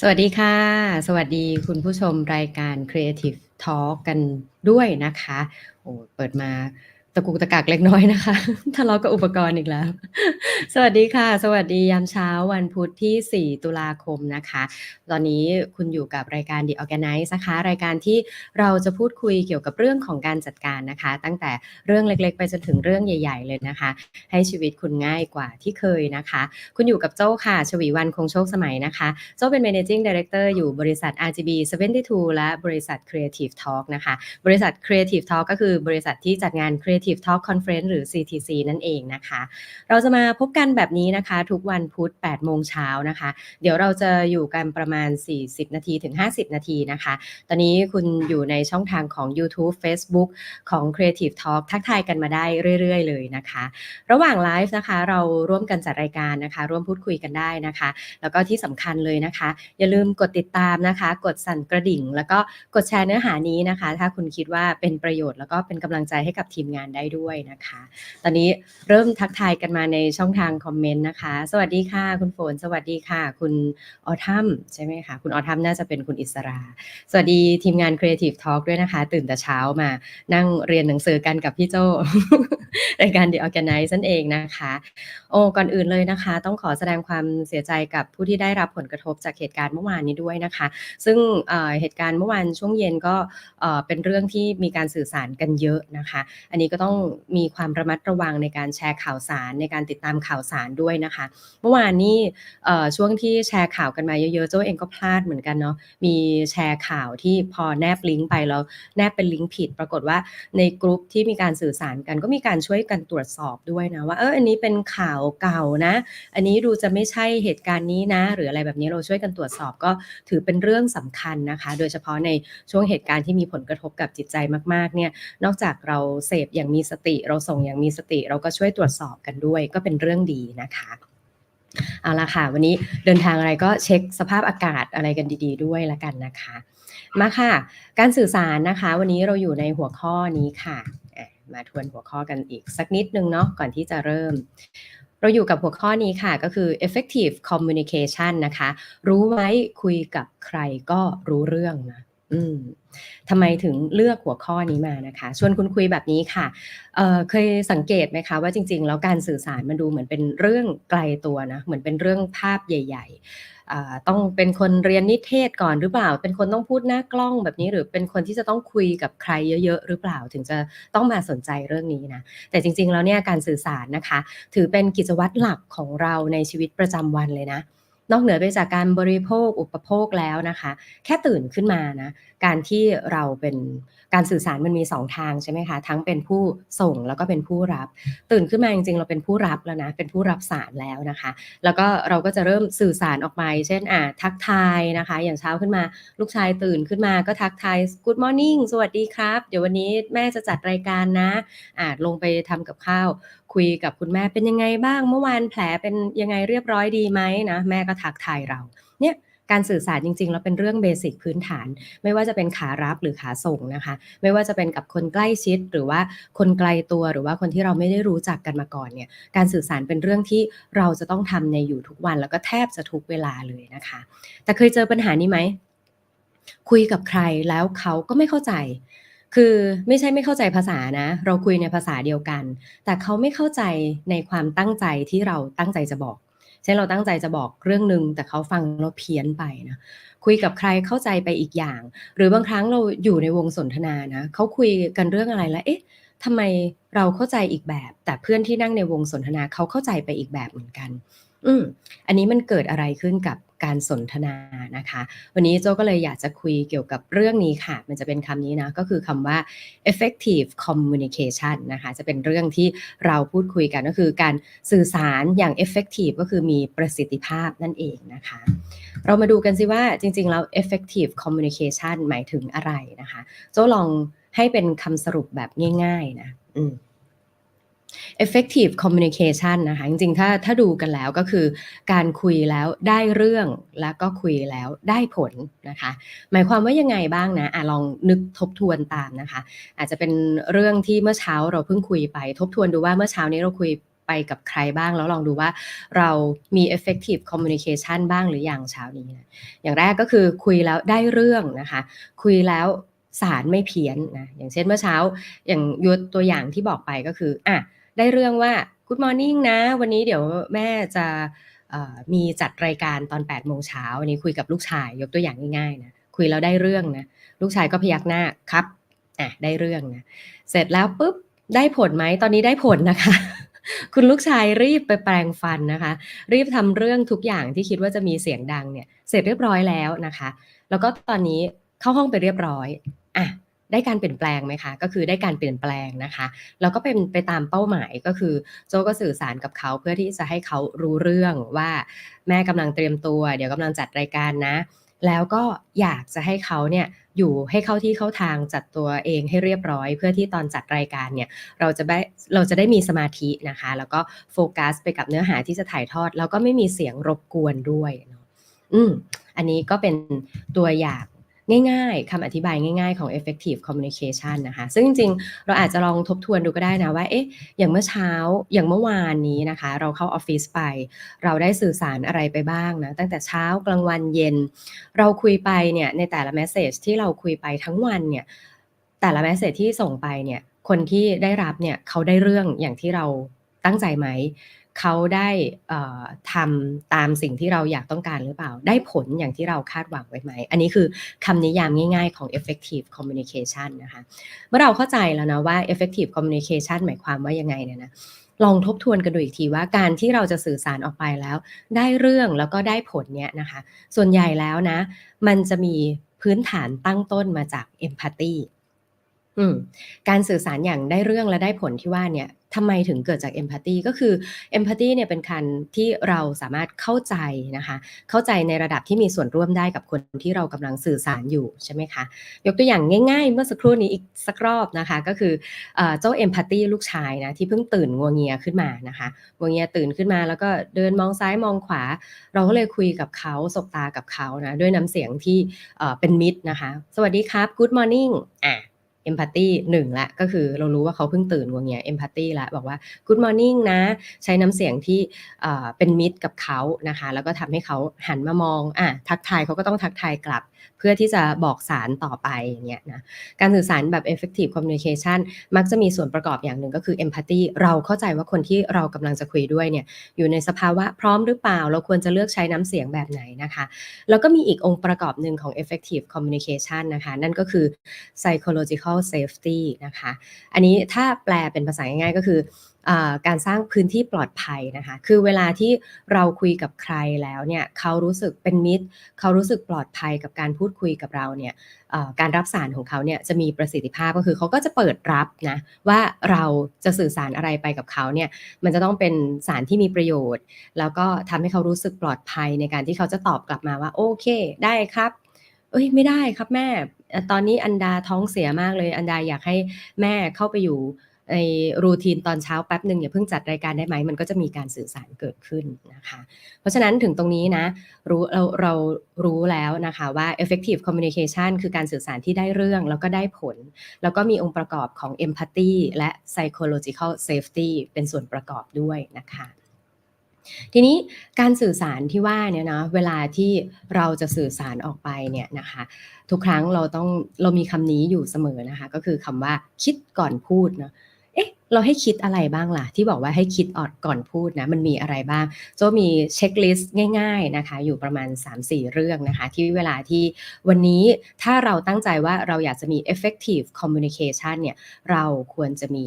สวัสดีค่ะ สวัสดีคุณผู้ชมรายการ Creative Talk กันด้วยนะคะ โอ้เปิดมา ตะกุกตะกักเล็กน้อยนะคะทะเลาะกับอุปกรณ์อีกแล้ว สวัสดีค่ะ สวัสดียามเช้าวันพุธที่ 4 ตุลาคมนะคะ ตอนนี้คุณอยู่กับรายการ The Organize นะคะ รายการที่เราจะพูดคุยเกี่ยวกับเรื่องของการจัดการนะคะ ตั้งแต่เรื่องเล็กๆ ไปจนถึงเรื่องใหญ่ ๆ เลยนะคะ ให้ชีวิตคุณง่ายกว่าที่เคยนะคะ คุณอยู่กับโจ้ค่ะ ชวีวรรณคงโชคสมัยนะคะโจ้เป็น Managing Director อยู่บริษัท RGB 72 และบริษัท Creative Talk นะคะ บริษัท Creative Talk ก็คือบริษัทที่จัดงาน Creative Creative Talk Conference หรือ CTC นั่นเองนะคะ เราจะมาพบกันแบบนี้นะคะ ทุกวันพุธ8โมงเช้านะคะ เดี๋ยวเราจะอยู่กันประมาณ 40 นาทีถึง 50 นาทีนะคะ ตอนนี้คุณอยู่ในช่องทางของ YouTube Facebook ของ Creative Talk ทักทายกันมาได้เรื่อยๆ เลยนะคะ ระหว่างไลฟ์นะคะ เราร่วมกันจัดรายการนะคะ ร่วมพูดคุยกันได้นะคะ แล้วก็ที่สำคัญเลยนะคะ อย่าลืมกดติดตามนะคะ กดสั่นกระดิ่ง แล้วก็กดแชร์เนื้อหานี้นะคะ ถ้าคุณคิดว่าเป็นประโยชน์แล้วก็เป็นกำลังใจให้กับทีมงานได้ด้วยนะคะ ตอนนี้เริ่มทักทายกันมาในช่องทางคอมเมนต์นะคะ สวัสดีค่ะ คุณฝน สวัสดีค่ะ คุณออทัมใช่ไหมคะ คุณออทัมน่าจะเป็นคุณอิสรา สวัสดีทีมงาน Creative Talk ด้วยนะคะ ตื่นแต่เช้ามานั่งเรียนหนังสือกันกับพี่โจรายการ The Organize นั่นเองนะคะ โอ้ก่อนอื่นเลยนะคะ ต้องขอแสดงความเสียใจกับผู้ที่ได้รับผลกระทบจากเหตุการณ์เมื่อวานนี้ด้วยนะคะ ซึ่งเเหตุการณ์เมื่อวานช่วงเย็นก็เเป็นเรื่องที่มีการสื่อสารกันเยอะนะคะ อันนี้ก็ต้องมีความระมัดระวังในการแชร์ข่าวสารในการติดตามข่าวสารด้วยนะคะ เมื่อวานนี้ช่วงที่แชร์ข่าวกันมาเยอะๆโจ้าเองก็พลาดเหมือนกันเนาะมีแชร์ข่าวที่พอแนบลิงก์ไปแล้วแนบเป็นลิงก์ผิด ปรากฏว่าในกลุ่มที่มีการสื่อสารกัน ก็มีการช่วยกันตรวจสอบด้วยนะว่าเอออันนี้เป็นข่าวเก่านะ อันนี้ดูจะไม่ใช่เหตุการณ์นี้นะ หรืออะไรแบบนี้เราช่วยกันตรวจสอบก็ถือเป็นเรื่องสำคัญนะคะ โดยเฉพาะในช่วงเหตุการณ์ที่มีผลกระทบกับจิตใจมากๆเนี่ยนอกจากเราเสพอย่างมีีสติ เราส่งอย่างมีสติ เราก็ช่วยตรวจสอบกันด้วย ก็เป็นเรื่องดีนะคะเอาละค่ะ วันนี้เดินทางอะไรก็เช็คสภาพอากาศอะไรกันดี ๆ ด้วยละกันนะคะ มาค่ะ การสื่อสารนะคะ วันนี้เราอยู่ในหัวข้อนี้ค่ะมาทวนหัวข้อกันอีกสักนิดนึงเนาะก่อนที่จะเริ่ม เราอยู่กับหัวข้อนี้ค่ะก็คือ effective communication นะคะ รู้ไหมคุยกับใครก็รู้เรื่องนะ อืมทำไมถึงเลือกหัวข้อนี้มานะคะ ชวนคุณคุยแบบนี้ค่ะเเคยสังเกตไหมคะว่าจริง ๆ แล้วการสื่อสารมันดูเหมือนเป็นเรื่องไกลตัวนะเหมือนเป็นเรื่องภาพใหญ่ ๆ ต้องเป็นคนเรียนนิเทศก่อนหรือเปล่า เป็นคนต้องพูดหน้ากล้องแบบนี้ หรือเป็นคนที่จะต้องคุยกับใครเยอะๆหรือเปล่า ถึงจะต้องมาสนใจเรื่องนี้นะแต่จริง ๆ แล้วเนี่ยการสื่อสารนะคะ ถือเป็นกิจวัตรหลักของเราในชีวิตประจำวันเลยนะ นอกเหนือไปจากการบริโภคอุปโภคแล้วนะคะ แค่ตื่นขึ้นมานะการที่เราเป็นการสื่อสารมันมี 2 ทางใช่ไหมคะทั้งเป็นผู้ส่งแล้วก็เป็นผู้รับ ตื่นขึ้นมาจริงๆ เราเป็นผู้รับแล้วนะเป็นผู้รับสารแล้วนะคะ แล้วก็เราก็จะเริ่มสื่อสารออกมาเช่นอ่าทักทายนะคะ อย่างเช้าขึ้นมาลูกชายตื่นขึ้นมาก็ทักทาย Good morning สวัสดีครับ เดี๋ยววันนี้แม่จะจัดรายการนะอ่าลงไปทำกับข้าวคุยกับคุณแม่เป็นยังไงบ้าง เมื่อวานแผลเป็นยังไงเรียบร้อยดีไหมนะแม่ก็ทักทายเราเนี่ยการสื่อสารจริงๆ แล้วเป็นเรื่องเบสิกพื้นฐาน ไม่ว่าจะเป็นขารับหรือขาส่งนะคะ ไม่ว่าจะเป็นกับคนใกล้ชิด หรือว่าคนไกลตัวหรือว่าคนที่เราไม่ได้รู้จักกันมาก่อนเนี่ยการสื่อสารเป็นเรื่องที่เราจะต้องทำในอยู่ทุกวัน แล้วก็แทบจะทุกเวลาเลยนะคะ แต่เคยเจอปัญหานี้ไหมคุยกับใครแล้วเขาก็ไม่เข้าใจ คือไม่ใช่ไม่เข้าใจภาษานะ เราคุยในภาษาเดียวกัน แต่เขาไม่เข้าใจในความตั้งใจที่เราตั้งใจจะบอกเช่นเราตั้งใจจะบอกเรื่องหนึ่งแต่เขาฟังแล้วเพี้ยนไปนะคุยกับใครเข้าใจไปอีกอย่าง หรือบางครั้งเราอยู่ในวงสนทนานะเขาคุยกันเรื่องอะไรแล้วเอ๊ะทำไมเราเข้าใจอีกแบบ แต่เพื่อนที่นั่งในวงสนทนาเขาเข้าใจไปอีกแบบเหมือนกัน อืมอันนี้มันเกิดอะไรขึ้นกับ การสนทนานะคะ วันนี้โจ้ก็เลยอยากจะคุยเกี่ยวกับเรื่องนี้ค่ะ มันจะเป็นคำนี้นะก็คือคำว่า effective communication นะคะจะเป็นเรื่องที่เราพูดคุยกันก็คือการสื่อสารอย่าง effective ก็คือมีประสิทธิภาพนั่นเองนะคะ เรามาดูกันสิว่าจริงๆแล้ว effective communication หมายถึงอะไรนะคะ โจ้ลองให้เป็นคำสรุปแบบง่ายๆนะอืม effective communication นะคะ จริงๆ ถ้าถ้าดูกันแล้วก็คือการคุยแล้วได้เรื่องแล้วก็คุยแล้วได้ผลนะคะ หมายความว่ายังไงบ้างนะอะลองนึกทบทวนตามนะคะ อาจจะเป็นเรื่องที่เมื่อเช้าเราเพิ่งคุยไป ทบทวนดูว่าเมื่อเช้านี้เราคุยไปกับใครบ้างแล้วลองดูว่าเรามี effective communication บ้างหรือยังเช้านี้นะอย่างแรกก็คือคุยแล้วได้เรื่องนะคะ คุยแล้วสารไม่เพี้ยนนะอย่างเช่นเมื่อเช้าอย่างยกตัวอย่างที่บอกไปก็คืออะ ได้เรื่องว่า Good morning นะ วันนี้เดี๋ยวแม่จะมีจัดรายการตอน8โมงเช้าวันนี้คุยกับลูกชายยกตัวอย่างง่ายๆนะคุยแล้วได้เรื่องนะลูกชายก็พยักหน้าครับอะได้เรื่องนะเสร็จแล้วปุ๊บได้ผลไหมตอนนี้ได้ผลนะคะ คุณลูกชายรีบไปแปลงฟันนะคะ รีบทำเรื่องทุกอย่างที่คิดว่าจะมีเสียงดังเนี่ยเสร็จเรียบร้อยแล้วนะคะ แล้วก็ตอนนี้เข้าห้องไปเรียบร้อยอะ ได้การเปลี่ยนแปลงไหมคะ ก็คือได้การเปลี่ยนแปลงนะคะแล้วก็เป็นไปตามเป้าหมายก็คือ โจก็สื่อสารกับเขาเพื่อที่จะให้เขารู้เรื่องว่าแม่กำลังเตรียมตัว เดี๋ยวกำลังจัดรายการนะ แล้วก็อยากจะให้เขาเนี่ยอยู่ให้เข้าที่เข้าทางจัดตัวเองให้เรียบร้อย เพื่อที่ตอนจัดรายการเนี่ยเราจะได้เราจะได้มีสมาธินะคะ แล้วก็โฟกัสไปกับเนื้อหาที่จะถ่ายทอด แล้วก็ไม่มีเสียงรบกวนด้วยอืมอันนี้ก็เป็นตัวอย่าง ง่ายๆคำอธิบายง่ายๆของ effective communication นะคะ ซึ่งจริงๆ เราอาจจะลองทบทวนดูก็ได้นะว่า เอ๊ะ อย่างเมื่อเช้า อย่างเมื่อวานนี้นะคะ เราเข้าออฟฟิศไป เราได้สื่อสารอะไรไปบ้างนะ ตั้งแต่เช้ากลางวันเย็น เราคุยไปเนี่ย ในแต่ละแมสเซจที่เราคุยไปทั้งวันเนี่ย แต่ละแมสเซจที่ส่งไปเนี่ย คนที่ได้รับเนี่ย เขาได้เรื่องอย่างที่เราตั้งใจไหม เขาได้ทำตามสิ่งที่เราอยากต้องการหรือเปล่า ได้ผลอย่างที่เราคาดหวังไว้ไหม อันนี้คือคำนิยามง่ายๆของ effective communication นะคะเมื่อเราเข้าใจแล้วนะว่า effective communication หมายความว่ายังไงเนี่ยนะลองทบทวนกันดูอีกทีว่าการที่เราจะสื่อสารออกไปแล้ว ได้เรื่องแล้วก็ได้ผลเนี่ยนะคะ ส่วนใหญ่แล้วนะ มันจะมีพื้นฐานตั้งต้นมาจาก empathy อืมการสื่อสารอย่างได้เรื่องและได้ผลที่ว่าเนี่ยทำไมถึงเกิดจากเอมพัตตีก็คือเอมพัตตีเนี่ยเป็นการที่เราสามารถเข้าใจนะคะ เข้าใจในระดับที่มีส่วนร่วมได้กับคนที่เรากำลังสื่อสารอยู่ใช่ไหมคะ ยกตัวอย่างง่ายๆ เมื่อสักครู่นี้อีกสักรอบนะคะ ก็คือเจ้าเอมพัตตีลูกชายนะที่เพิ่งตื่นงัวเงียขึ้นมานะคะงัวเงียตื่นขึ้นมา แล้วก็เดินมองซ้ายมองขวา เราก็เลยคุยกับเขาสบตากับเขานะด้วยน้ำเสียงที่เป็นมิตรนะคะ สวัสดีครับ good morning อะ เอมพัตตีหนึ่งละก็คือเรารู้ว่าเขาเพิ่งตื่นวงเงี้ยเอมพัตตีละบอกว่า good morning นะ ใช้น้ำเสียงที่เป็นมิตรกับเขานะคะ แล้วก็ทำให้เขาหันมามองอะทักทายเขาก็ต้องทักทายกลับเพื่อที่จะบอกสารต่อไปอย่างเงี้ยนะการสื่อสารแบบ effective communication มักจะมีส่วนประกอบอย่างหนึ่งก็คือ empathy เราเข้าใจว่าคนที่เรากำลังจะคุยด้วยเนี่ยอยู่ในสภาวะพร้อมหรือเปล่า เราควรจะเลือกใช้น้ำเสียงแบบไหนนะคะ แล้วก็มีอีกองค์ประกอบหนึ่งของ effective communication นะคะ นั่นก็คือ psychological safety นะคะ อันนี้ถ้าแปลเป็นภาษาง่ายๆก็คือ การสร้างพื้นที่ปลอดภัยนะคะ คือเวลาที่เราคุยกับใครแล้วเนี่ยเขารู้สึกเป็นมิตร เขารู้สึกปลอดภัยกับการพูดคุยกับเราเนี่ยการรับสารของเขาเนี่ยจะมีประสิทธิภาพก็คือเขาก็จะเปิดรับนะว่าเราจะสื่อสารอะไรไปกับเขาเนี่ยมันจะต้องเป็นสารที่มีประโยชน์ แล้วก็ทำให้เขารู้สึกปลอดภัยในการที่เขาจะตอบกลับมาว่าโอเคได้ครับ เอ้ยไม่ได้ครับแม่ ตอนนี้อันดาท้องเสียมากเลยอันดาอยากให้แม่เข้าไปอยู่ ในรูทีนตอนเช้าแป๊บหนึ่งอย่าเพิ่งจัดรายการได้ไหมมันก็จะมีการสื่อสารเกิดขึ้นนะคะ เพราะฉะนั้นถึงตรงนี้นะรู้เราเรารู้แล้วนะคะว่า effective communication คือการสื่อสารที่ได้เรื่องแล้วก็ได้ผล แล้วก็มีองค์ประกอบของ empathy และ psychological safety เป็นส่วนประกอบด้วยนะคะทีนี้การสื่อสารที่ว่าเนี่ยนะเวลาที่เราจะสื่อสารออกไปเนี่ยนะคะทุกครั้งเราต้องเรามีคำนี้อยู่เสมอนะคะก็คือคำว่าคิดก่อนพูดเนาะ เราให้คิดอะไรบ้างล่ะ ที่บอกว่าให้คิดออดก่อนพูดนะมันมีอะไรบ้างโจมีเช็คลิสต์ง่าย ๆนะคะ อยู่ประมาณ 3-4 เรื่องนะคะ ที่เวลาที่วันนี้ถ้าเราตั้งใจว่าเราอยากจะมี effective communication เนี่ยเราควรจะมี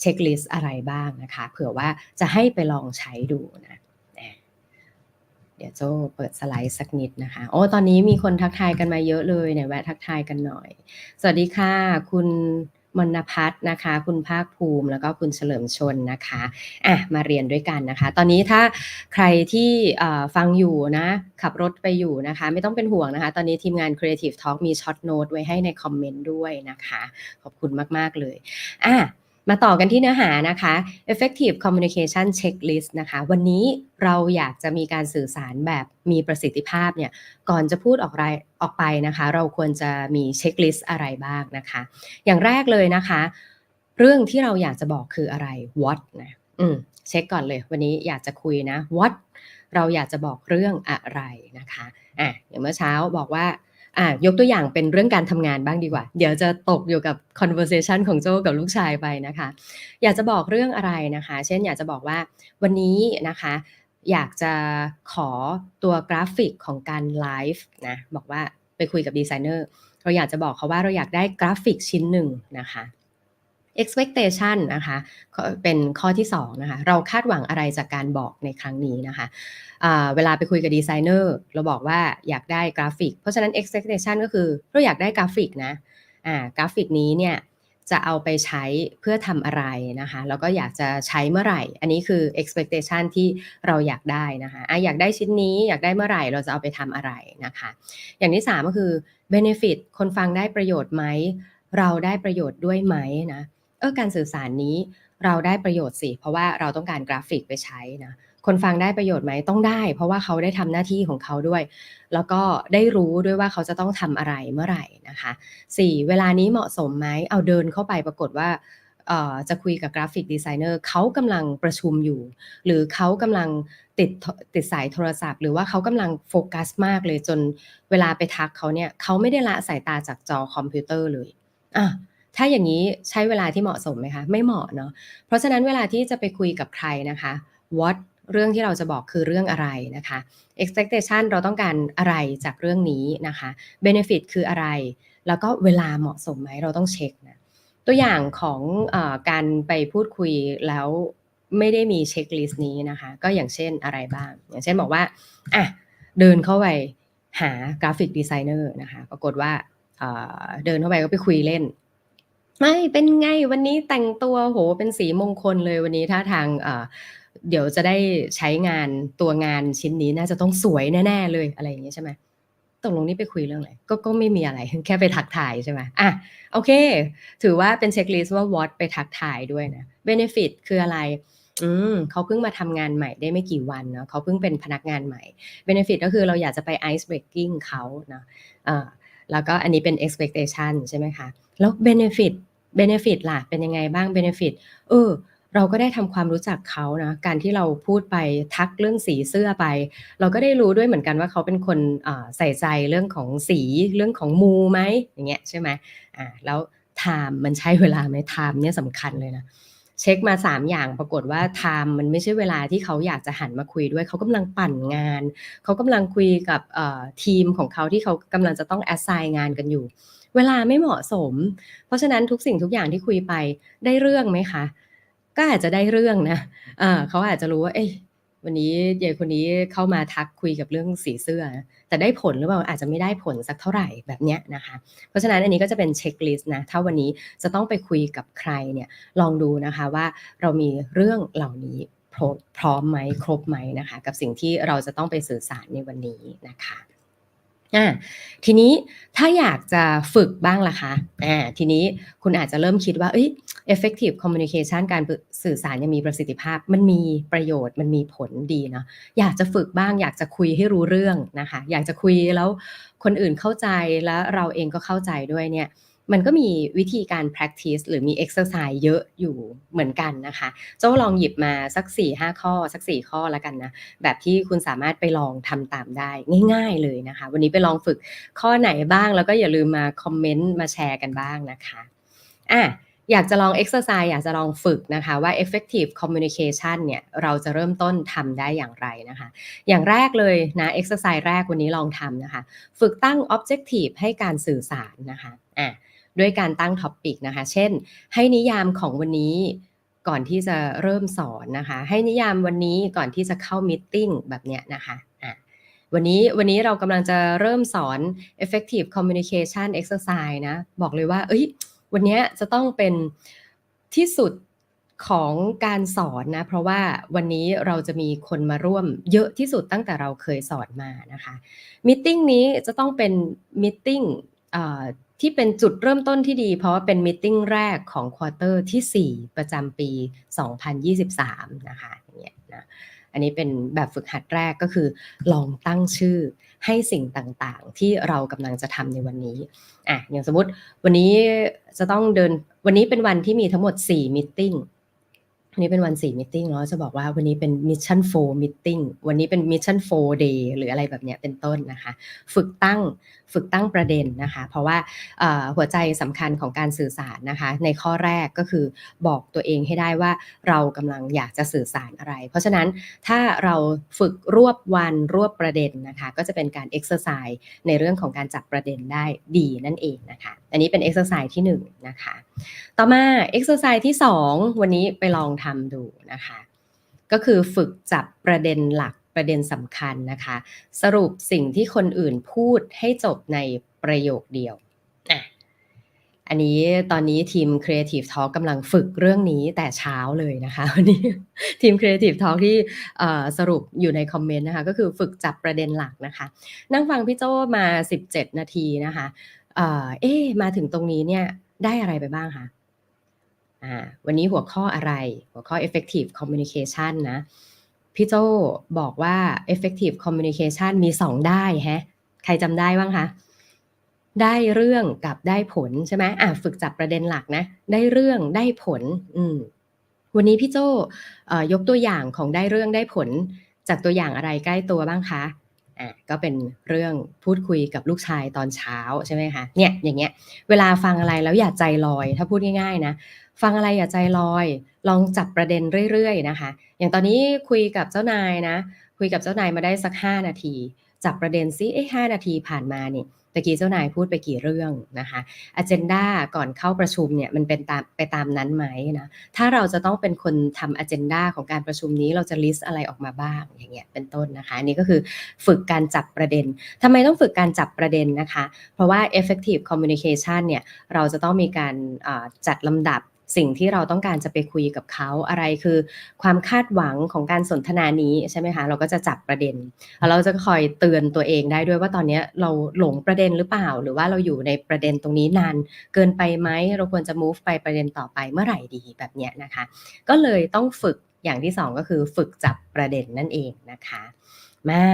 เช็คลิสต์อะไรบ้างนะคะ เผื่อว่าจะให้ไปลองใช้ดูนะเดี๋ยวโจเปิดสไลด์สักนิดนะคะ โอ้ตอนนี้มีคนทักทายกันมาเยอะเลยเนี่ยแวะทักทายกันหน่อย สวัสดีค่ะ คุณ มนพัฒนะคะ คุณภาคภูมิแล้วก็คุณเฉลิมชนนะคะอะมาเรียนด้วยกันนะคะ ตอนนี้ถ้าใครที่ฟังอยู่นะ ขับรถไปอยู่นะคะ ไม่ต้องเป็นห่วงนะคะ ตอนนี้ทีมงาน Creative Talk มีช็อตโน้ตไว้ให้ในคอมเมนต์ด้วยนะคะ ขอบคุณมาก ๆ เลยอะ มาต่อกันที่เนื้อหานะคะ effective communication checklist นะคะ วันนี้เราอยากจะมีการสื่อสารแบบมีประสิทธิภาพเนี่ย ก่อนจะพูดออกไรออกไปนะคะ เราควรจะมีเช็คลิสต์อะไรบ้างนะคะ อย่างแรกเลยนะคะ เรื่องที่เราอยากจะบอกคืออะไร what นะอืมเช็กก่อนเลย วันนี้อยากจะคุยนะ what เราอยากจะบอกเรื่องอะไรนะคะอะอย่างเมื่อเช้าบอกว่า อะยกตัวอย่างเป็นเรื่องการทำงานบ้างดีกว่า เดี๋ยวจะตกอยู่กับ conversation ของโจกับลูกชายไปนะคะ อยากจะบอกเรื่องอะไรนะคะ เช่นอยากจะบอกว่าวันนี้นะคะ อยากจะขอตัวกราฟิกของการไลฟ์นะบอกว่าไปคุยกับดีไซเนอร์เราอยากจะบอกเขาว่าเราอยากได้กราฟิกชิ้นหนึ่งนะคะ expectation นะคะเป็นข้อที่2นะคะเราคาดหวังอะไรจากการบอกในครั้งนี้นะคะเวลาไปคุยกับดีไซเนอร์เราบอกว่าอยากได้กราฟิก เพราะฉะนั้น expectation ก็คือเราอยากได้กราฟิกนะกราฟิกนี้เนี่ยจะเอาไปใช้เพื่อทำอะไรนะคะแล้วก็อยากจะใช้เมื่อไหร่ อันนี้คือ expectation ที่เราอยากได้นะคะอะอยากได้ชิ้นนี้อยากได้เมื่อไหร่เราจะเอาไปทำอะไรนะคะ อย่างที่3ก็คือ benefit คนฟังได้ประโยชน์ไหมเราได้ประโยชน์ด้วยไหมนะ เออการสื่อสารนี้เราได้ประโยชน์สิ เพราะว่าเราต้องการกราฟิกไปใช้นะคนฟังได้ประโยชน์ไหมต้องได้ เพราะว่าเขาได้ทำหน้าที่ของเขาด้วย แล้วก็ได้รู้ด้วยว่าเขาจะต้องทำอะไรเมื่อไหร่นะคะ 4. เวลานี้เหมาะสมไหมเอาเดินเข้าไปปรากฏว่าจะคุยกับกราฟิกดีไซเนอร์เขากำลังประชุมอยู่ หรือเขากำลังติดติดสายโทรศัพท์ หรือว่าเขากำลังโฟกัสมากเลยจนเวลาไปทักเขาเนี่ยเขาไม่ได้ละสายตาจากจอคอมพิวเตอร์เลยอะ ถ้าอย่างนี้ใช้เวลาที่เหมาะสมไหมคะไม่เหมาะเนาะเพราะฉะนั้นเวลาที่จะไปคุยกับใครนะคะ what เรื่องที่เราจะบอกคือเรื่องอะไรนะคะ expectation เราต้องการอะไรจากเรื่องนี้นะคะ benefit คืออะไร แล้วก็เวลาเหมาะสมไหมเราต้องเช็คนะตัวอย่างของอการไปพูดคุยแล้วไม่ได้มีเช็คลิสต์นี้นะคะ ก็อย่างเช่นอะไรบ้าง อย่างเช่นบอกว่าอะเดินเข้าไปหากราฟิกดีไซเนอร์นะคะ ปรากฏว่าเดินเข้าไปก็ไปคุยเล่น ไม่เป็นไงวันนี้แต่งตัวโหเป็นสีมงคลเลยวันนี้ท่าทางเอ่อเดี๋ยวจะได้ใช้งานตัวงานชิ้นนี้น่าจะต้องสวยแน่ ๆ เลยอะไรอย่างเงี้ยใช่ไหมตกลงนี่ไปคุยเรื่องอะไรก็ก็ไม่มีอะไรแค่ไปทักทายใช่ไหมอะโอเค ถือว่าเป็นเช็คลิสต์ว่า what ไปทักทายด้วยนะ benefit คืออะไรอืมเขาเพิ่งมาทำงานใหม่ได้ไม่กี่วันเนาะเขาเพิ่งเป็นพนักงานใหม่ benefit ก็คือเราอยากจะไป ice breaking เขาเนาะอ่าแล้วก็อันนี้เป็น expectation ใช่ไหมคะ แล้ว benefit เบเนฟิตล่ะเป็นยังไงบ้างเบเนฟิตเออเราก็ได้ทำความรู้จักเขานะการที่เราพูดไปทักเรื่องสีเสื้อไป เราก็ได้รู้ด้วยเหมือนกันว่าเขาเป็นคนใส่ใจเรื่องของสีเรื่องของมูไหมอย่างเงี้ยใช่ไหมอ่าแล้วไทม์มันใช้เวลาไหมไทม์เนี่ยสำคัญเลยนะเช็คมา 3 อย่างปรากฏว่าไทม์มันไม่ใช่เวลาที่เขาอยากจะหันมาคุยด้วย เขากำลังปั่นงาน เขากำลังคุยกับทีมของเขาที่เขากำลังจะต้องแอสไซน์งานกันอยู่ เวลาไม่เหมาะสม เพราะฉะนั้นทุกสิ่งทุกอย่างที่คุยไปได้เรื่องไหมคะ ก็อาจจะได้เรื่องนะะเขาอาจจะรู้ว่า เอ้ยวันนี้ยายคนนี้เข้ามาทักคุยกับเรื่องสีเสื้อ แต่ได้ผลหรือเปล่าอาจจะไม่ได้ผลสักเท่าไหร่แบบเนี้ยนะคะ เพราะฉะนั้นอันนี้ก็จะเป็นเช็คลิสต์นะถ้าวันนี้จะต้องไปคุยกับใครเนี่ยลองดูนะคะว่าเรามีเรื่องเหล่านี้พร้อมไหมครบไหมนะคะ กับสิ่งที่เราจะต้องไปสื่อสารในวันนี้นะคะ อ่าทีนี้ถ้าอยากจะฝึกบ้างล่ะคะอ่าทีนี้คุณอาจจะเริ่มคิดว่าเอ้ย effective communication การสื่อสารยังมีประสิทธิภาพ มันมีประโยชน์มันมีผลดีเนาะอยากจะฝึกบ้างอยากจะคุยให้รู้เรื่องนะคะ อยากจะคุยแล้วคนอื่นเข้าใจแล้วเราเองก็เข้าใจด้วยเนี่ย มันก็มีวิธีการ practice หรือมี exercise เยอะอยู่เหมือนกันนะคะเจ้าลองหยิบมาสัก 4-5 ข้อ สัก 4 ข้อแล้วกันนะ แบบที่คุณสามารถไปลองทำตามได้ง่ายๆเลยนะคะ วันนี้ไปลองฝึกข้อไหนบ้าง แล้วก็อย่าลืมมาคอมเมนต์มาแชร์กันบ้างนะคะอะอยากจะลอง exercise อยากจะลองฝึกนะคะว่า effective communication เนี่ยเราจะเริ่มต้นทำได้อย่างไรนะคะ อย่างแรกเลยนะ exercise แรกวันนี้ลองทำนะคะ ฝึกตั้ง objective ให้การสื่อสารนะคะอะ ด้วยการตั้งท็อปปิกนะคะ เช่น ให้นิยามของวันนี้ก่อนที่จะเริ่มสอนนะคะ ให้นิยามวันนี้ก่อนที่จะเข้ามิ팅แบบเนี้ยนะคะอ่ะวันนี้วันนี้เรากำลังจะเริ่มสอน effective communication exercise นะ บอกเลยว่า เอ้ย วันนี้จะต้องเป็นที่สุดของการสอนนะ เพราะว่าวันนี้เราจะมีคนมาร่วมเยอะที่สุดตั้งแต่เราเคยสอนมานะคะมิ팅นี้จะต้องเป็นมิ팅 ที่เป็นจุดเริ่มต้นที่ดี เพราะว่าเป็นมิ팅แรกของควอเตอร์ที่ 4 ประจำปี 2023 นะคะอย่างเงี้ยนะอันนี้เป็นแบบฝึกหัดแรกก็คือ ลองตั้งชื่อให้สิ่งต่างๆ ที่เรากำลังจะทำในวันนี้อะอย่างสมมติวันนี้จะต้องเดินวันนี้เป็นวันที่มีทั้งหมด 4 มิ팅วันนี้เป็นวัน4 meeting เนาะจะบอกว่าวันนี้เป็น mission 4 meeting วันนี้เป็น mission 4 day หรืออะไรแบบเนี้ยเป็นต้นนะคะ ฝึกตั้ง ฝึกตั้งประเด็นนะคะ เพราะว่าหัวใจสำคัญของการสื่อสารนะคะ ในข้อแรกก็คือบอกตัวเองให้ได้ว่าเรากำลังอยากจะสื่อสารอะไร เพราะฉะนั้นถ้าเราฝึกรวบวันรวบประเด็นนะคะ ก็จะเป็นการ exercise ในเรื่องของการจับประเด็นได้ดีนั่นเองนะคะ อันนี้เป็น exercise ที่1นนะคะ ต่อมา exercise ที่ 2 วันนี้ไปลองทำดูนะคะ ก็คือฝึกจับประเด็นหลัก ประเด็นสำคัญนะคะ สรุปสิ่งที่คนอื่นพูดให้จบในประโยคเดียวอะอันนี้ตอนนี้ทีม Creative Talk กำลังฝึกเรื่องนี้แต่เช้าเลยนะคะวันนี้ทีม Creative Talk ที่เอ่อสรุปอยู่ในคอมเมนต์นะคะก็คือฝึกจับประเด็นหลักนะคะ นั่งฟังพี่โจมา 17 นาทีนะคะเอ่อเอ๊ะมาถึงตรงนี้เนี่ยได้อะไรไปบ้างคะอ่าวันนี้หัวข้ออะไรหัวข้อ effective communication นะ พี่โจบอกว่า effective communication มี2ได้ฮะ ใครจำได้บ้างคะ ได้เรื่องกับได้ผลใช่ไหมอะฝึกจับประเด็นหลักนะ ได้เรื่องได้ผล อืม วันนี้พี่โจยกตัวอย่างของได้เรื่องได้ผล จากตัวอย่างอะไรใกล้ตัวบ้างคะอะก็เป็นเรื่องพูดคุยกับลูกชายตอนเช้าใช่ไหมคะเนี่ยอย่างเงี้ยเวลาฟังอะไรแล้วอย่าใจลอย ถ้าพูดง่ายๆนะ ฟังอะไรอย่าใจลอย ลองจับประเด็นเรื่อยๆนะคะ อย่างตอนนี้คุยกับเจ้านายนะ คุยกับเจ้านายมาได้สัก 5 นาที จับประเด็นซิเอ๊ะ5นาทีผ่านมาเนี่ยตะกี้เจ้านายพูดไปกี่เรื่องนะคะอ g e n d a ก่อนเข้าประชุมเนี่ยมันเป็นตามไปตามนั้นไหมนะ ถ้าเราจะต้องเป็นคนทำอ g e n d a ของการประชุมนี้เราจะ list อะไรออกมาบ้างอย่างเงี้ยเป็นต้นนะคะนนี้ก็คือฝึกการจับประเด็นทำไมต้องฝึกการจับประเด็นนะคะ เพราะว่า effective communication เนี่ยเราจะต้องมีการจัดลำดับ สิ่งที่เราต้องการจะไปคุยกับเขาอะไรคือ ความคาดหวังของการสนทนานี้ใช่ไหมคะเราก็จะจับประเด็นแล้วเราจะคอยเตือนตัวเองได้ด้วยว่าตอนนี้เราหลงประเด็นหรือเปล่า หรือว่าเราอยู่ในประเด็นตรงนี้นานเกินไปไหมเราควรจะ move ไปประเด็นต่อไปเมื่อไหร่ดีแบบเนี้ยนะคะ ก็เลยต้องฝึกอย่างที่สองก็คือฝึกจับประเด็นนั่นเองนะคะมา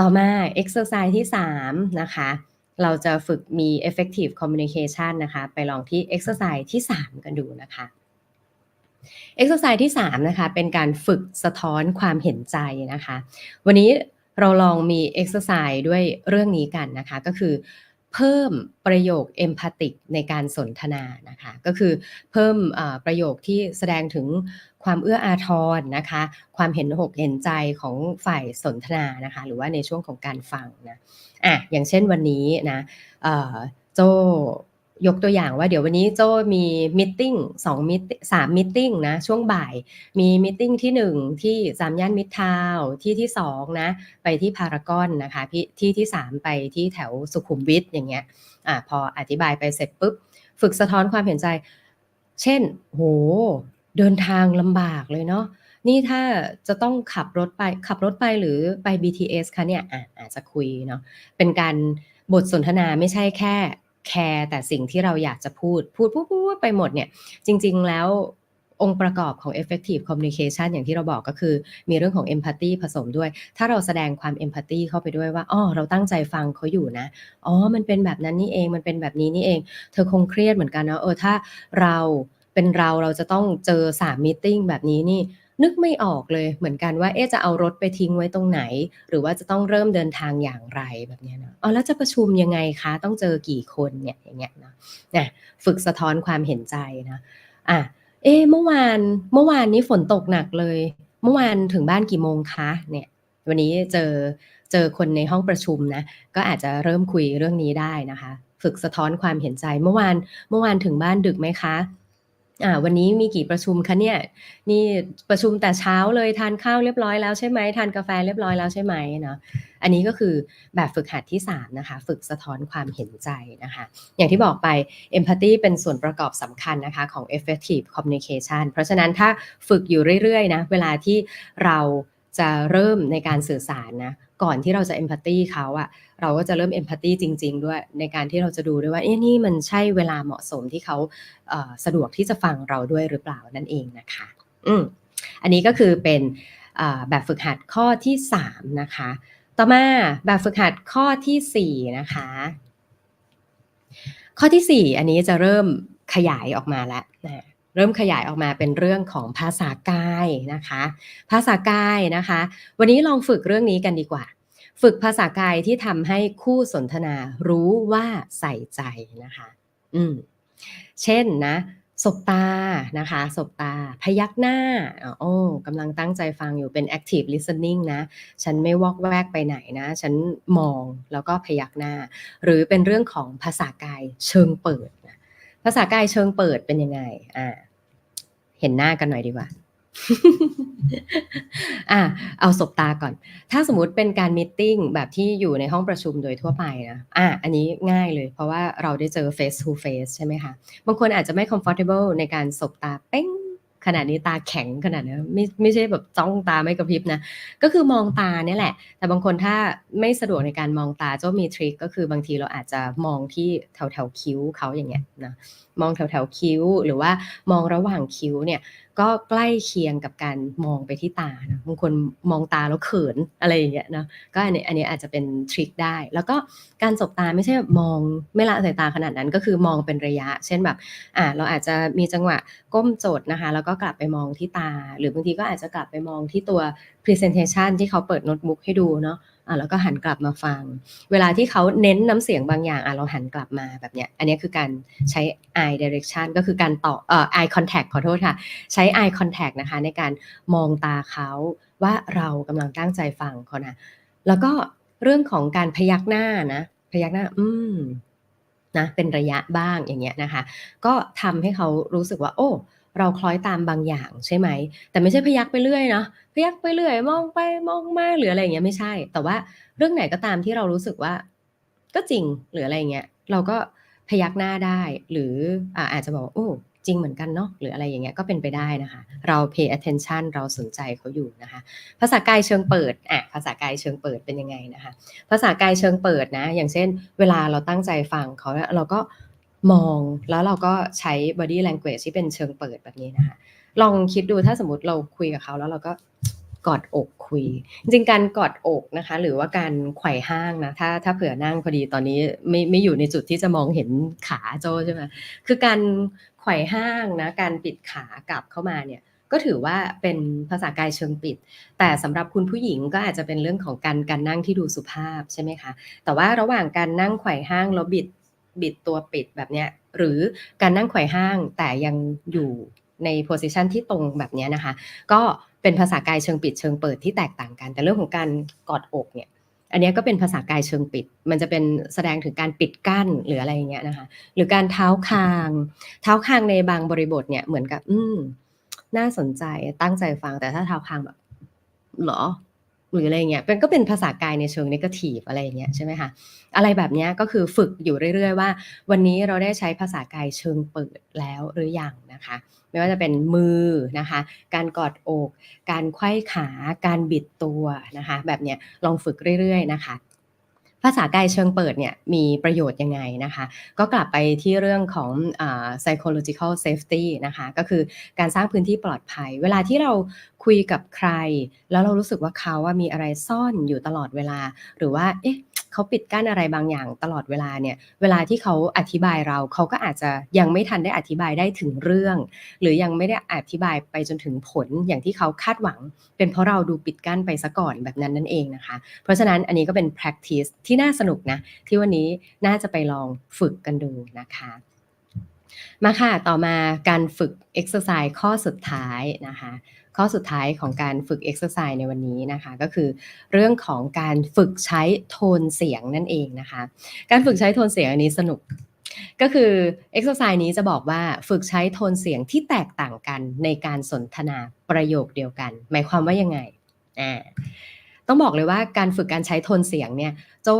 ต่อมา exercise ที่ 3 นะคะ เราจะฝึกมี effective communication นะคะ ไปลองที่ exercise ที่ 3 กันดูนะคะ exercise ที่ 3 นะคะ เป็นการฝึกสะท้อนความเห็นใจนะคะ วันนี้เราลองมี exercise ด้วยเรื่องนี้กันนะคะ ก็คือเพิ่มประโยค empathic ในการสนทนานะคะ ก็คือเพิ่มประโยคที่แสดงถึง ความเอื้ออาทรนะคะ ความเห็นหกเห็นใจของฝ่ายสนทนานะคะ หรือว่าในช่วงของการฟังนะอ่ะอย่างเช่นวันนี้นะโจยกตัวอย่างว่าเดี๋ยววันนี้โจมีมิ팅สองมิสามมิ팅นะช่วงบ่าย มีมิ팅ที่หนึ่งที่สามย่านมิตรทาวที่ที่สองนะไปที่พารากอนนะคะที่ที่สามไปที่แถวสุขุมวิทอย่างเงี้ยอ่ะพออธิบายไปเสร็จปุ๊บฝึกสะท้อนความเห็นใจ เช่นโห เดินทางลำบากเลยเนาะนี่ถ้าจะต้องขับรถไปขับรถไปหรือไป BTS คะเนี่ยอะอาจจะคุยเนาะเป็นการบทสนทนาไม่ใช่แค่แคร์แต่สิ่งที่เราอยากจะพูด พูดพูดพูดไปหมดเนี่ย จริง ๆ แล้วองค์ประกอบของ effective communication อย่างที่เราบอกก็คือ มีเรื่องของ empathy ผสมด้วย ถ้าเราแสดงความ empathy เข้าไปด้วยว่าอ๋อเราตั้งใจฟังเขาอยู่นะ อ๋อ มันเป็นแบบนั้นนี่เอง มันเป็นแบบนี้นี่เอง เธอคงเครียดเหมือนกันเนาะ เออ ถ้าเรา เป็นเราเราจะต้องเจอสามมีติ้งแบบนี้นี่นึกไม่ออกเลยเหมือนกันว่าเอ๊จะเอารถไปทิ้งไว้ตรงไหน หรือว่าจะต้องเริ่มเดินทางอย่างไรแบบนี้นะอ๋อแล้วจะประชุมยังไงคะต้องเจอกี่คนเนี่ยอย่างเงี้ยนะนะฝึกสะท้อนความเห็นใจนะอะเอ๊เมื่อวานเมื่อวานนี้ฝนตกหนักเลย เมื่อวานถึงบ้านกี่โมงคะเนี่ยวันนี้เจอเจอคนในห้องประชุมนะก็อาจจะเริ่มคุยเรื่องนี้ได้นะคะ ฝึกสะท้อนความเห็นใจเมื่อวานเมื่อวานถึงบ้านดึกไหมคะ อ่าวันนี้มีกี่ประชุมคะเนี่ยนี่ประชุมแต่เช้าเลยทานข้าวเรียบร้อยแล้วใช่ไหมทานกาแฟเรียบร้อยแล้วใช่ไหมเนาะอันนี้ก็คือแบบฝึกหัดที่3นะคะฝึกสะท้อนความเห็นใจนะคะอย่างที่บอกไป empathy เป็นส่วนประกอบสำคัญนะคะของ effective communication เพราะฉะนั้นถ้าฝึกอยู่เรื่อยๆนะเวลาที่เราจะเริ่มในการสื่อสารนะก่อนที่เราจะเอมพัตตีเขาอะเราก็จะเริ่มเอมพัตตีจริง ๆ ด้วยในการที่เราจะดูด้วยว่าเอ๊ะนี่มันใช่เวลาเหมาะสมที่เขาสะดวกที่จะฟังเราด้วยหรือเปล่านั่นเองนะคะ อืมอันนี้ก็คือเป็นแบบฝึกหัดข้อที่3นะคะ ต่อมาแบบฝึกหัดข้อที่4นะคะ ข้อที่ 4 อันนี้จะเริ่มขยายออกมาแล้วนะ เริ่มขยายออกมาเป็นเรื่องของภาษากายนะคะ ภาษากายนะคะ วันนี้ลองฝึกเรื่องนี้กันดีกว่า ฝึกภาษากายที่ทำให้คู่สนทนารู้ว่าใส่ใจนะคะ อืมเช่นนะสบตานะคะสบตา พยักหน้าโอ้กำลังตั้งใจฟังอยู่เป็น active listening นะ ฉันไม่วอกแวกไปไหนนะ ฉันมองแล้วก็พยักหน้า หรือเป็นเรื่องของภาษากายเชิงเปิด ภาษากายเชิงเปิดเป็นยังไง อ่า เห็นหน้ากันหน่อยดีกว่า อะเอาสบตาก่อน ถ้าสมมติเป็นการมีติ้งแบบที่อยู่ในห้องประชุมโดยทั่วไปนะ อะอันนี้ง่ายเลย เพราะว่าเราได้เจอ face to face ใช่ไหมคะ บางคนอาจจะไม่ comfortable ในการสบตาเป้ง ขนาดนี้ตาแข็งขนาดนี้ไม่ไม่ใช่แบบจ้องตาไม่กระพริบนะ ก็คือมองตาเนี่ยแหละ แต่บางคนถ้าไม่สะดวกในการมองตาเจ้ามีทริคก็คือบางทีเราอาจจะมองที่แถวแถวคิ้วเขาอย่างเงี้ยนะมองแถวแถวคิ้ว หรือว่ามองระหว่างคิ้วเนี่ยก็ใกล้เคียงกับการมองไปที่ตานะบางคนมองตาแล้วเขินอะไรอย่างเงี้ยนะก็อันนี้อันนี้อาจจะเป็นทริคได้ แล้วก็การสบตาไม่ใช่แบบมองไม่ละสายตาขนาดนั้นก็คือมองเป็นระยะ เช่นแบบอ่าเราอาจจะมีจังหวะก้มจดนะคะ แล้วก็กลับไปมองที่ตา หรือบางทีก็อาจจะกลับไปมองที่ตัว presentation ที่เขาเปิดโน้ตบุ๊กให้ดูเนาะ อะแล้วก็หันกลับมาฟัง เวลาที่เขาเน้นน้ำเสียงบางอย่างอะเราหันกลับมาแบบเนี้ย อันนี้คือการใช้ eye direction ก็คือการต่อเอ่อ eye contact ขอโทษค่ะ ใช้ eye contact นะคะ ในการมองตาเขาว่าเรากำลังตั้งใจฟังเขานะแล้วก็เรื่องของการพยักหน้านะ พยักหน้า อืมนะเป็นระยะบ้างอย่างเงี้ยนะคะ ก็ทำให้เขารู้สึกว่า โอ้ เราคล้อยตามบางอย่างใช่ไหม แต่ไม่ใช่พยักไปเรื่อยเนาะพยักไปเรื่อย มองไปมองมาหรืออะไรอย่างเงี้ยไม่ใช่ แต่ว่าเรื่องไหนก็ตามที่เรารู้สึกว่า ก็จริงหรืออะไรเงี้ยเราก็พยักหน้าได้ หรืออาจจะบอกว่าโอ้จริงเหมือนกันเนาะหรืออะไรอย่างเงี้ยก็เป็นไปได้นะคะ เรา pay attention เราสนใจเขาอยู่นะคะ ภาษากายเชิงเปิดอะภาษากายเชิงเปิดเป็นยังไงนะคะ ภาษากายเชิงเปิดนะ อย่างเช่น เวลาเราตั้งใจฟังเขาเนี่ยเราก็ มองแล้วเราก็ใช้ body language ที่เป็นเชิงเปิดแบบนี้นะคะลองคิดดูถ้าสมมติเราคุยกับเขาแล้วเราก็กอดอกคุย จริงๆการกอดอกนะคะ หรือว่าการไขว่ห้างนะถ้าถ้าเผื่อนั่งพอดีตอนนี้ไม่ไม่อยู่ในจุดที่จะมองเห็นขาโจใช่ไหมคือการไขว่ห้างนะการปิดขากลับเข้ามาเนี่ยก็ถือว่าเป็นภาษากายเชิงปิด แต่สำหรับคุณผู้หญิงก็อาจจะเป็นเรื่องของการการนั่งที่ดูสุภาพใช่ไหมคะ แต่ว่าระหว่างการนั่งไขว่ห้างแล้วบิด บิดตัวปิดแบบเนี้ยหรือการนั่งไขว่ห้างแต่ยังอยู่ในโพสิชันที่ตรงแบบเนี้ยนะคะ ก็เป็นภาษากายเชิงปิดเชิงเปิดที่แตกต่างกัน แต่เรื่องของการกอดอกเนี่ยอันนี้ก็เป็นภาษากายเชิงปิด มันจะเป็นแสดงถึงการปิดกั้นหรืออะไรอย่างเงี้ยนะคะ หรือการเท้าคาง เท้าคางในบางบริบทเนี่ยเหมือนกับ อืม น่าสนใจตั้งใจฟังแต่ถ้าเท้าคางแบบหรอ หรืออะไรเงี้ยเป็นก็เป็นภาษากายในเชิงนกทีฟอะไรเงี้ยใช่ไหมคะอะไรแบบเนี้ยก็คือฝึกอยู่เรื่อยๆว่า วันนี้เราได้ใช้ภาษากายเชิงเปิดแล้วหรือยังนะคะ ไม่ว่าจะเป็นมือนะคะ การกอดอก การไขว้ขา การบิดตัวนะคะ แบบเนี้ยลองฝึกเรื่อยๆนะคะ ภาษากายเชิงเปิดเนี่ยมีประโยชน์ยังไงนะคะ ก็กลับไปที่เรื่องของอ psychological safety นะคะก็คือการสร้างพื้นที่ปลอดภัย เวลาที่เราคุยกับใคร แล้วเรารู้สึกว่าเขาว่ามีอะไรซ่อนอยู่ตลอดเวลา หรือว่าเอ๊ะ เขาปิดกั้นอะไรบางอย่างตลอดเวลาเนี่ย เวลาที่เขาอธิบายเราเขาก็อาจจะยังไม่ทันได้อธิบายได้ถึงเรื่อง หรือยังไม่ได้อธิบายไปจนถึงผลอย่างที่เขาคาดหวัง เป็นเพราะเราดูปิดกั้นไปซะก่อนแบบนั้นนั่นเองนะคะ เพราะฉะนั้นอันนี้ก็เป็น practice ที่น่าสนุกนะ ที่วันนี้น่าจะไปลองฝึกกันดูนะคะมาค่ะ ต่อมาการฝึก exercise ข้อสุดท้ายนะคะ ข้อสุดท้ายของการฝึก exercise ในวันนี้นะคะ ก็คือเรื่องของการฝึกใช้โทนเสียงนั่นเองนะคะ การฝึกใช้โทนเสียงอันนี้สนุก ก็คือ exercise นี้จะบอกว่าฝึกใช้โทนเสียงที่แตกต่างกันในการสนทนาประโยคเดียวกัน หมายความว่ายังไงอ่าต้องบอกเลยว่าการฝึกการใช้โทนเสียงเนี่ยโจ้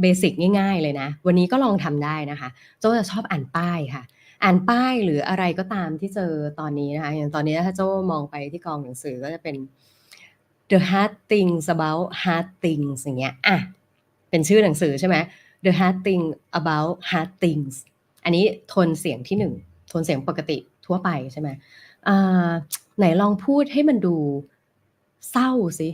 เบสิกง่ายๆเลยนะ วันนี้ก็ลองทำได้นะคะ โจจะชอบอ่านป้ายค่ะ อ่านป้ายหรืออะไรก็ตามที่เจอตอนนี้นะคะอย่างตอนนี้ถ้าโจ้มองไปที่กองหนังสือก็จะเป็น the hard things about hard things อย่างเงี้ยอะเป็นชื่อหนังสือใช่ไหม the hard thing about hard things อันนี้โทนเสียงที่หนึ่งโทนเสียงปกติทั่วไปใช่ไหมอ่าไหนลองพูดให้มันดูเศร้าสิ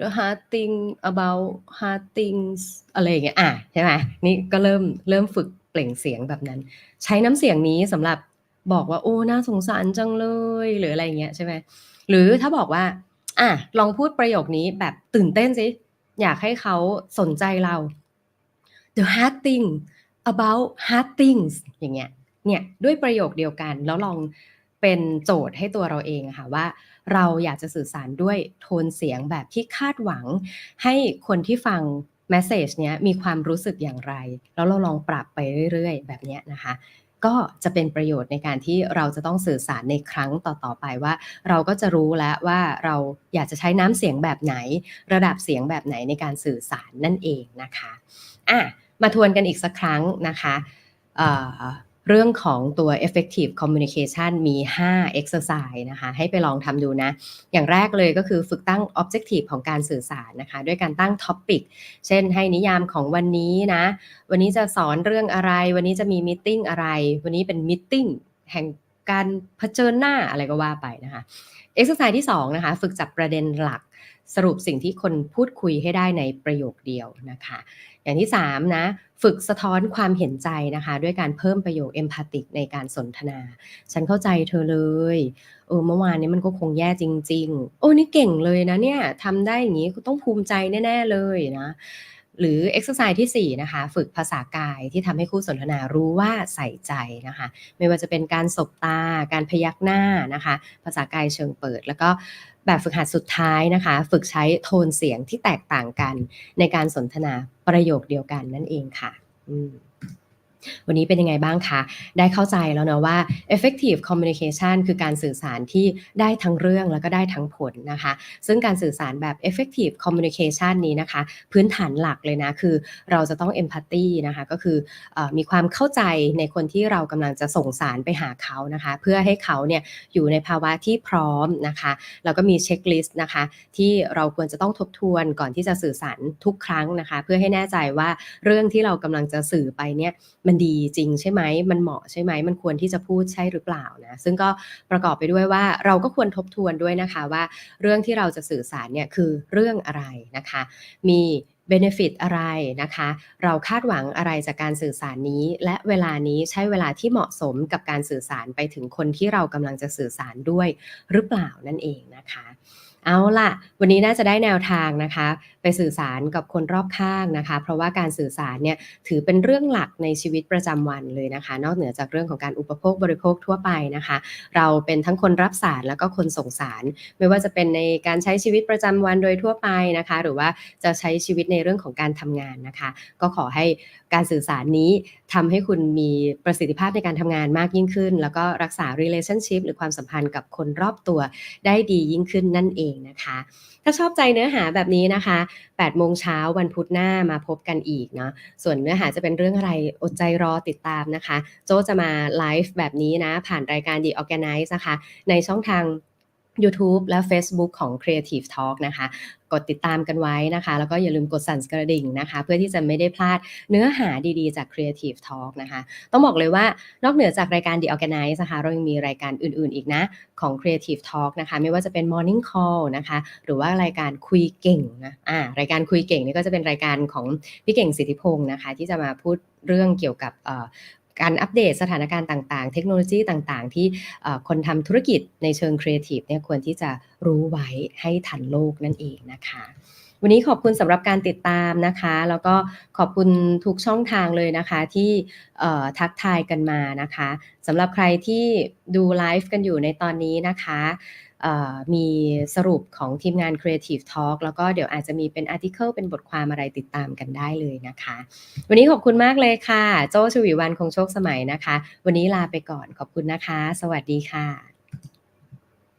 the hard thing about hard things อะไรอย่างเงี้ยอะใช่ไหมนี่ก็เริ่มเริ่มฝึก เปล่งเสียงแบบนั้น ใช้น้ำเสียงนี้สำหรับบอกว่าโอ้น่าสงสารจังเลยหรืออะไรเงี้ยใช่ไหมหรือถ้าบอกว่า อะลองพูดประโยคนี้แบบตื่นเต้นสิอยากให้เขาสนใจเรา "The hard thing about hard things" อย่างเงี้ยเนี่ยด้วยประโยคเดียวกันแล้วลองเป็นโจทย์ให้ตัวเราเองค่ะว่า เราอยากจะสื่อสารด้วยโทนเสียงแบบที่คาดหวัง ให้คนที่ฟัง เมสเซจเนี้ยมีความรู้สึกอย่างไร แล้วเราลองปรับไปเรื่อยๆ แบบเนี้ยนะคะ ก็จะเป็นประโยชน์ในการที่เราจะต้องสื่อสารในครั้งต่อๆไปว่า เราก็จะรู้แล้วว่าเราอยากจะใช้น้ำเสียงแบบไหน ระดับเสียงแบบไหนในการสื่อสารนั่นเองนะคะอะมาทวนกันอีกสักครั้งนะคะ เรื่องของตัว effective communication มี 5 exercise นะคะ ให้ไปลองทำดูนะ อย่างแรกเลยก็คือฝึกตั้ง objective ของการสื่อสารนะคะ ด้วยการตั้ง topic เช่นให้นิยามของวันนี้นะ วันนี้จะสอนเรื่องอะไร วันนี้จะมีมีตติงอะไร วันนี้เป็นมีตติงแห่งการเผชิญหน้าอะไรก็ว่าไปนะคะ exercise ที่2นะคะ ฝึกจับประเด็นหลัก สรุปสิ่งที่คนพูดคุยให้ได้ในประโยคเดียวนะคะ อย่างที่3นะฝึกสะท้อนความเห็นใจนะคะ ด้วยการเพิ่มประโยคเอมพัติกในการสนทนา"ฉันเข้าใจเธอเลยเออเมื่อวานนี้มันก็คงแย่จริง ๆ โอ้นี่เก่งเลยนะเนี่ยทำได้อย่างงี้ต้องภูมิใจแน่ ๆ เลยนะ" หรือ exercise ที่ 4 นะคะ ฝึกภาษากายที่ทำให้คู่สนทนารู้ว่าใส่ใจนะคะ ไม่ว่าจะเป็นการสบตา การพยักหน้านะคะ ภาษากายเชิงเปิด แล้วก็แบบฝึกหัดสุดท้ายนะคะ ฝึกใช้โทนเสียงที่แตกต่างกันในการสนทนาประโยคเดียวกันนั่นเองค่ะ อืม วันนี้เป็นยังไงบ้างคะ ได้เข้าใจแล้วเนาะว่า effective communication คือการสื่อสารที่ได้ทั้งเรื่องแล้วก็ได้ทั้งผลนะคะ ซึ่งการสื่อสารแบบ effective communication นี้นะคะ พื้นฐานหลักเลยนะคือเราจะต้อง empathy นะคะก็คืออมีความเข้าใจในคนที่เรากำลังจะส่งสารไปหาเขานะคะ เพื่อให้เขาเนี่ยอยู่ในภาวะที่พร้อมนะคะแล้วก็มีเช็กลิสต์นะคะที่เราควรจะต้องทบทวนก่อนที่จะสื่อสารทุกครั้งนะคะ เพื่อให้แน่ใจว่าเรื่องที่เรากำลังจะสื่อไปเนี่ยมันดีจริงใช่ไหม มันเหมาะใช่ไหม มันควรที่จะพูดใช่หรือเปล่านะ ซึ่งก็ประกอบไปด้วยว่าเราก็ควรทบทวนด้วยนะคะว่าเรื่องที่เราจะสื่อสารเนี่ยคือเรื่องอะไรนะคะ มีเบนฟิตอะไรนะคะ เราคาดหวังอะไรจากการสื่อสารนี้ และเวลานี้ใช่เวลาที่เหมาะสมกับการสื่อสารไปถึงคนที่เรากำลังจะสื่อสารด้วยหรือเปล่านั่นเองนะคะ เอาล่ะ วันนี้น่าจะได้แนวทางนะคะ ไปสื่อสารกับคนรอบข้างนะคะ เพราะว่าการสื่อสารเนี่ยถือเป็นเรื่องหลักในชีวิตประจำวันเลยนะคะ นอกเหนือจากเรื่องของการอุปโภคบริโภคทั่วไปนะคะ เราเป็นทั้งคนรับสารแล้วก็คนส่งสาร ไม่ว่าจะเป็นในการใช้ชีวิตประจำวันโดยทั่วไปนะคะ หรือว่าจะใช้ชีวิตในเรื่องของการทำงานนะคะ ก็ขอให้ การสื่อสารนี้ทำให้คุณมีประสิทธิภาพในการทำงานมากยิ่งขึ้น แล้วก็รักษา relationship หรือความสัมพันธ์กับคนรอบตัวได้ดียิ่งขึ้นนั่นเองนะคะ ถ้าชอบใจเนื้อหาแบบนี้นะคะ8โมงเช้าวันพุธหน้ามาพบกันอีกเนาะส่วนเนื้อหาจะเป็นเรื่องอะไรอดใจรอติดตามนะคะ โจจะมาไลฟ์แบบนี้นะ ผ่านรายการ The Organize นะคะ ในช่องทาง ยูทูบและเฟซบุ๊กของ Creative Talk นะคะ กดติดตามกันไว้นะคะ แล้วก็อย่าลืมกดสั่นกระดิ่งนะคะ เพื่อที่จะไม่ได้พลาดเนื้อหาดีๆจาก Creative Talk นะคะ ต้องบอกเลยว่านอกเหนือจากรายการ The Organize นะคะเรายังมีรายการอื่นๆอีกนะ ของ Creative Talk นะคะ ไม่ว่าจะเป็น Morning Call นะคะ หรือว่ารายการคุยเก่งนะอ่ารายการคุยเก่งนี่ก็จะเป็นรายการของพี่เก่งสิทธิพงศ์นะคะ ที่จะมาพูดเรื่องเกี่ยวกับ การอัปเดตสถานการณ์ต่างๆ เทคโนโลยีต่างๆ ที่คนทำธุรกิจในเชิงครีเอทิฟเนี่ยควรที่จะรู้ไว้ให้ทันโลกนั่นเองนะคะ วันนี้ขอบคุณสำหรับการติดตามนะคะ แล้วก็ขอบคุณทุกช่องทางเลยนะคะ ที่ทักทายกันมานะคะสำหรับใครที่ดูไลฟ์กันอยู่ในตอนนี้นะคะ มีสรุปของทีมงาน Creative Talk แล้วก็เดี๋ยวอาจจะมีเป็นอาร์ติเคิลเป็นบทความอะไรติดตามกันได้เลยนะคะ วันนี้ขอบคุณมากเลยค่ะ โจชวีวันคงโชคสมัยนะคะ วันนี้ลาไปก่อนขอบคุณนะคะ สวัสดีค่ะ